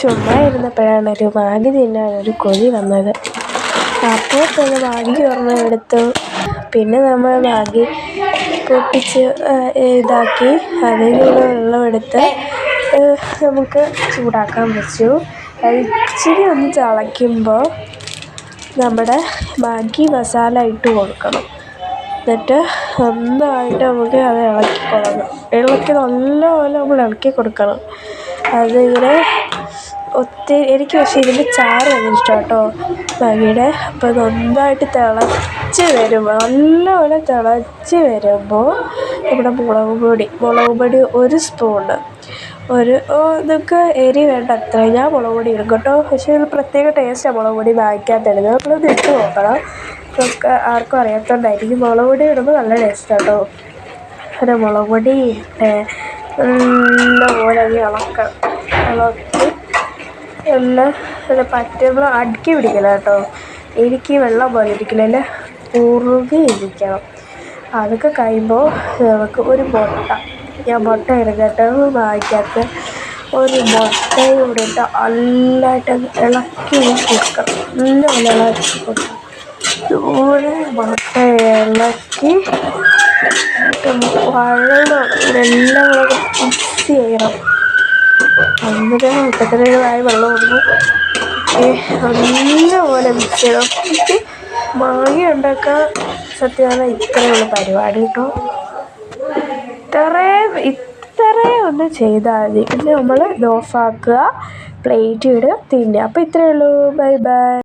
ചുമ്മാ ഇരുന്നപ്പോഴാണ് ഒരു മാഗി തിന്നാൻ ഒരു കൊതി വന്നത്. അപ്പോൾ തന്നെ മാഗി ഓർമ്മ എടുത്തു. പിന്നെ നമ്മൾ മാഗി പൊട്ടിച്ച് ഇതാക്കി. അതിലുള്ള വെള്ളമെടുത്ത് നമുക്ക് ചൂടാക്കാൻ വെച്ചു. ഇച്ചിരി ഒന്ന് തിളയ്ക്കുമ്പോൾ നമ്മുടെ മാഗി മസാല ഇട്ട് കൊടുക്കണം. എന്നിട്ട് നന്നായിട്ട് നമുക്ക് അത് ഇളക്കി കൊടുക്കണം. ഇളക്കി നല്ലപോലെ നമ്മൾ ഇളക്കി കൊടുക്കണം. അതിങ്ങനെ ഒത്തിരി എനിക്ക് പക്ഷേ ഇതിന്റെ ചാറ് ഭയങ്കര ഇഷ്ടമാണ് കേട്ടോ മാഗിയുടെ അപ്പോൾ നന്നായിട്ട് തിളച്ച് വരുമ്പോൾ നല്ലപോലെ തിളച്ച് വരുമ്പോൾ നമ്മുടെ മുളക് പൊടി മുളക് പൊടി ഒരു സ്പൂണ്. ഒരു നിങ്ങൾക്ക് എരി വേണ്ട അത്ര ഞാൻ മുളക് പൊടി ഇടും കേട്ടോ. പക്ഷേ ഒരു പ്രത്യേക ടേസ്റ്റാണ് മുളക് പൊടി വാങ്ങിക്കാത്തിടുന്നത് നമ്മളൊന്ന് ഇട്ട് നോക്കണം. നമുക്ക് ആർക്കും അറിയാത്തതുകൊണ്ടായിരിക്കും മുളക് പൊടി ഇടുമ്പോൾ നല്ല ടേസ്റ്റാണ് കേട്ടോ. പിന്നെ മുളക് പൊടി നല്ലപോലെ അത് ഇളക്കണം ഇളക്കി. എല്ലാം നല്ല പറ്റുമ്പോൾ അടുക്കി പിടിക്കില്ല കേട്ടോ. എനിക്ക് വെള്ളം പോലെ ഇരിക്കില്ല അല്ലെ കുറുകി ഇരിക്കണം. അതൊക്കെ കഴിയുമ്പോൾ നമുക്ക് ഒരു മുട്ട. ഞാൻ മുട്ട എടുക്കട്ടെ വാങ്ങിക്കാത്ത ഒരു മുട്ടയും കൂടെ നല്ലതായിട്ട് ഇളക്കി കൊടുക്കണം. നല്ലപോലെ ഇളക്കി കൊടുക്കണം. ഇതുപോലെ മുട്ട ഇളക്കി വഴണം ഇതെല്ലാം കൂടെ മിക്സ് ചെയ്യണം എന്നിട്ട് മുട്ടക്കറിയുമായി വെള്ളം കൊടുക്കും നല്ലപോലെ മിക്സ് ചെയ്യണം എനിക്ക് മാങ്ങ ഉണ്ടാക്കാൻ സത്യമാണ് ഇത്രയുള്ള പരിപാടി കേട്ടോ ഇത്രയും ഇത്രയും ഒന്ന് ചെയ്താൽ മതി പിന്നെ നമ്മൾ ഇത് ഓഫാക്കുക പ്ലേറ്റ് ഇടുക തിന്നുക അപ്പോൾ ഇത്രയേ ഉള്ളൂ ബൈ ബൈ